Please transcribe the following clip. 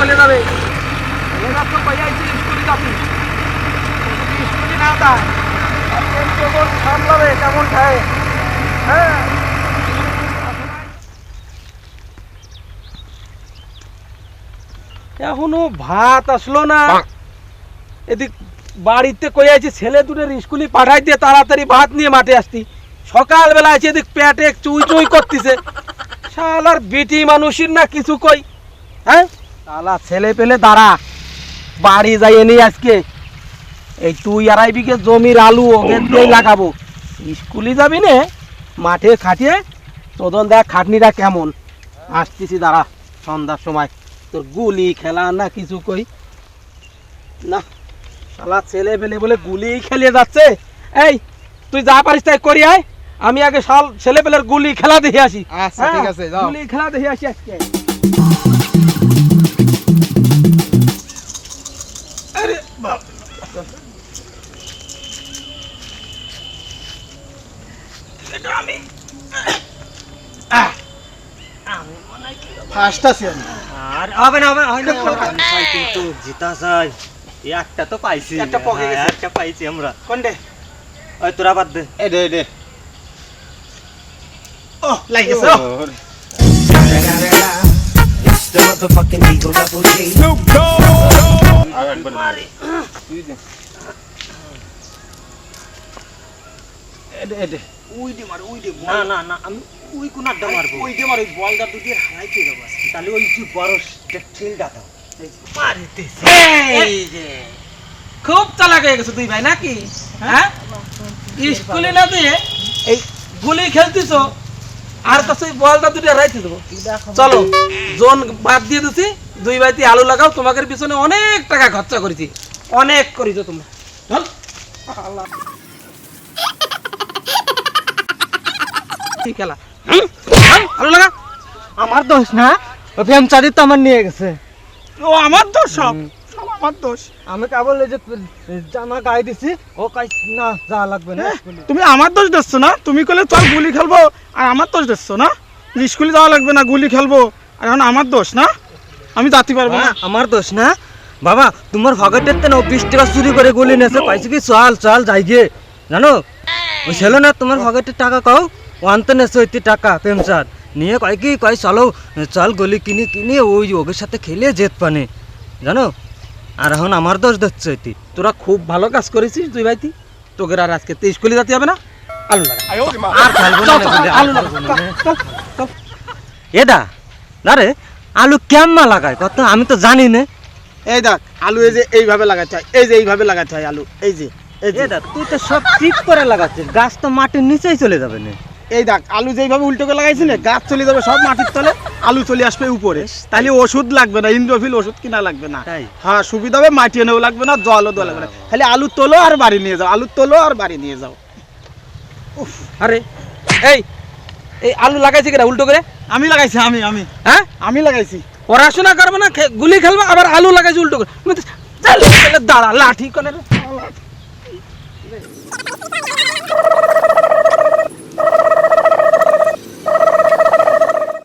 চলে যাবে। এবার তো কইয়াছি স্কুলে যাবি স্কুলে না দেয় কেমন সামলাবে কেমন খায় হ্যাঁ। এখনও ভাত আসলো না। এদিক বাড়িতে কই আছে ছেলে দুটোর স্কুলে পাঠাই দিয়ে তাড়াতাড়ি ভাত নিয়ে মাঠে আসতি। সকালবেলা আছে এদিক পেটে চুই চুই করতেছে। শালার বেটি মানুষের না কিছু কই? হ্যাঁ? শালা ছেলে পেলে দাঁড়া। বাড়ি যাই নি আজকে। এই তুই আড়াই বিঘে জমির আলু ওদের দিয়েই লাগাবো। স্কুলে যাবি নে মাঠে খাটিয়ে তোদন দেখ খাটনিটা কেমন। আসতেছি দাঁড়া সন্ধ্যার সময়। তোর গুলি খেলা না কিছু কই? না শালা ছেলে পেলে বলে গুলি খেলিয়ে যাচ্ছে। এই তুই যা পারিস তাই করি আয়। আমি আগে শাল ছেলে পেলের গুলি খেলা দেখে আসি। আচ্ছা, ঠিক হ্যাঁ, আছে, যাও। গুলি খেলা দেখে আসি আজকে। আমি আহ, আমি মনে হয় কি ফার্স্ট আছি আমি। আর হবে না হবে না, হয় কিন্তু জিতা চাই একটা তো পাইছি। একটা পকে হ্যাঁ, গেছে। একটা পাইছি আমরা। কোনটে ওই তোরা বাদ দে। এডে এডে ও লাগিছে ও। এডে এডে উই দি মার উই দি না না না আমি ওই কোন আড্ডা মারবো উই দি মার ওই বলটা দুটি হারাইতে দেবো আজকে। তাহলে ওই যে বড় ঠিলটা দাও। এই যে খুব চালাক হয়ে গেছো তুই ভাই নাকি? হ্যাঁ? স্কুলে না দিয়ে এই গুলি খেলতিস আর কাছে বলটা দুটো রাইতে দেবো। চলো জোন বাদ দিয়ে দিছি। দুই বাড়িতে আলু লাগাও তোমাদের পিছনে অনেক টাকা খরচা করেছি। অনেক করেছ তোমরা। চল। আল্লাহ। কি খেলা? লাগা। আমার দোষ না ফেমচারি তো আমার নিয়ে গেছে। ও আমার দোষ সব? সব আমার দোষ। আমি কেবল এই যে জামা গায়ে দিছি ও কাই না যা লাগবে না তুমি আমার দোষ দিচ্ছ না? তুমি কলে চল গুলি খেলব আর আমার দোষ দিচ্ছ না? স্কুলে যাওয়া লাগবে না গুলি খেলব আর এখন আমার দোষ না? আমি যাতে পারব না। হ্যাঁ, আমার দোষ না। বাবা তোমার ভগতের তো বিশ টাকা চুরি করে গলি নেছে পাইছে কি? চল চল যাই গিয়ে জানো? ওই ছিল না তোমার ভগতের টাকা কও? ওয়ানতে নেছে ওইটি টাকা প্রেমচাঁদ নিয়ে কয় কি কয় চলো চল গলি কিনি কিনি ওই ওদের সাথে খেলে যেত পানে। জানো? আর এখন আমার দোষ দিচ্ছে ওইটি তোরা খুব ভালো কাজ করেছিস দুই ভাইতি। তোকে আর আজকে তো স্কুলে যেতে হবে না। আলু। এদা না রে আলু কেমন লাগায়? কত আমি তো জানি না। এই দেখ আলু এই যে এইভাবে লাগাতে হয় এই যে এইভাবে লাগাতে হয় আলু এই যে এই যে। তুই তো সব ঠিক করে লাগাচ্ছিস গাছ তো মাটির নিচেই চলে যাবে না। এই দেখ আলু যেইভাবে উল্টো করে লাগাইছি না গাছ চলে যাবে সব মাটির তলে আলু চলে আসবে উপরে। তাহলে ওষুধ লাগবে না ইন্দ্রফিল ওষুধ কিনা লাগবে না। তাই? হ্যাঁ সুবিধা হবে মাটি এনেও লাগবে না জলও দেওয়া লাগবে না। খালি আলু তোলো আর বাড়ি নিয়ে যাও আলু তোলো আর বাড়ি নিয়ে যাও। আরে এই এই আলু লাগাইছি কিনা উল্টো করে? আমি লাগাইছি আমি আমি। হ্যাঁ? আমি লাগাইছি। পড়াশোনা করবে না গুলি খেলবে আবার আলু লাগাইছে উল্টো করে। দাঁড়া লাঠি করে